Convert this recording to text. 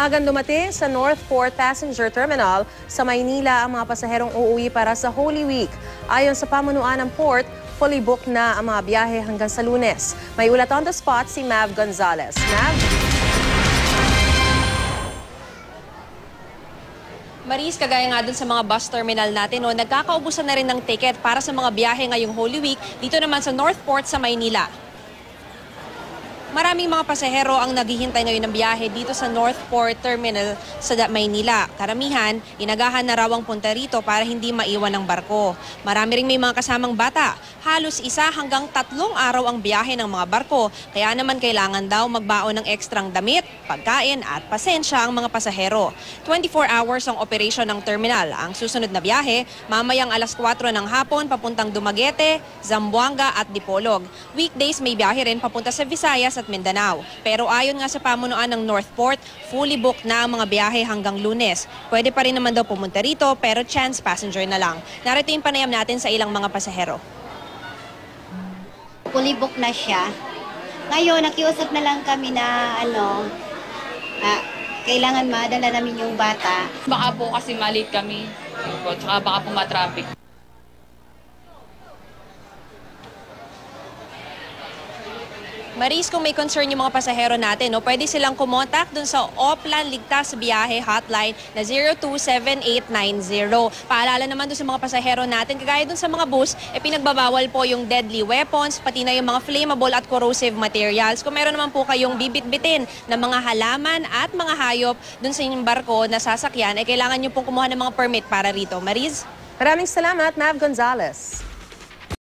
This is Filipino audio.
Agan dumating sa Northport Passenger Terminal sa Maynila ang mga pasaherong uuwi para sa Holy Week. Ayon sa pamunuan ng port, fully booked na ang mga biyahe hanggang sa lunes. May ulat on the spot si Mav Gonzalez. Mav? Maris, kagaya nga dun sa mga bus terminal natin, no, nagkakaubusan na rin ng ticket para sa mga biyahe ngayong Holy Week dito naman sa Northport sa Maynila. Maraming mga pasahero ang naghihintay ngayon ng biyahe dito sa Northport Terminal sa Maynila. Karamihan, inagahan na raw ang punta rito para hindi maiwan ng barko. Marami ring may mga kasamang bata. Halos isa hanggang tatlong araw ang biyahe ng mga barko. Kaya naman kailangan daw magbaon ng ekstrang damit, pagkain at pasensya ang mga pasahero. 24 hours ang operasyon ng terminal. Ang susunod na biyahe, mamayang alas 4 ng hapon papuntang Dumaguete, Zamboanga at Dipolog. Weekdays may biyahe rin papunta sa Visayas at Mindanao. Pero ayon nga sa pamunuan ng Northport, fully booked na ang mga biyahe hanggang lunes. Pwede pa rin naman daw pumunta rito pero chance passenger na lang. Narito yung panayam natin sa ilang mga pasahero. fully book na siya. Ngayon, nakiusap na lang kami na ano, ah, kailangan madala namin yung bata. Baka po kasi malit kami. Tsaka baka po matraffic. Maris, kung may concern yung mga pasahero natin, no, pwede silang kumontak dun sa Oplan Ligtas Biyahe Hotline na 027890. Paalala naman dun sa mga pasahero natin, kagaya dun sa mga bus, eh, pinagbabawal po yung deadly weapons, pati na yung mga flammable at corrosive materials. Kung meron naman po kayong bibit-bitin na mga halaman at mga hayop dun sa inyong barko na sasakyan, eh, kailangan nyo pong kumuha ng mga permit para rito. Maris? Maraming salamat, Mav Gonzalez.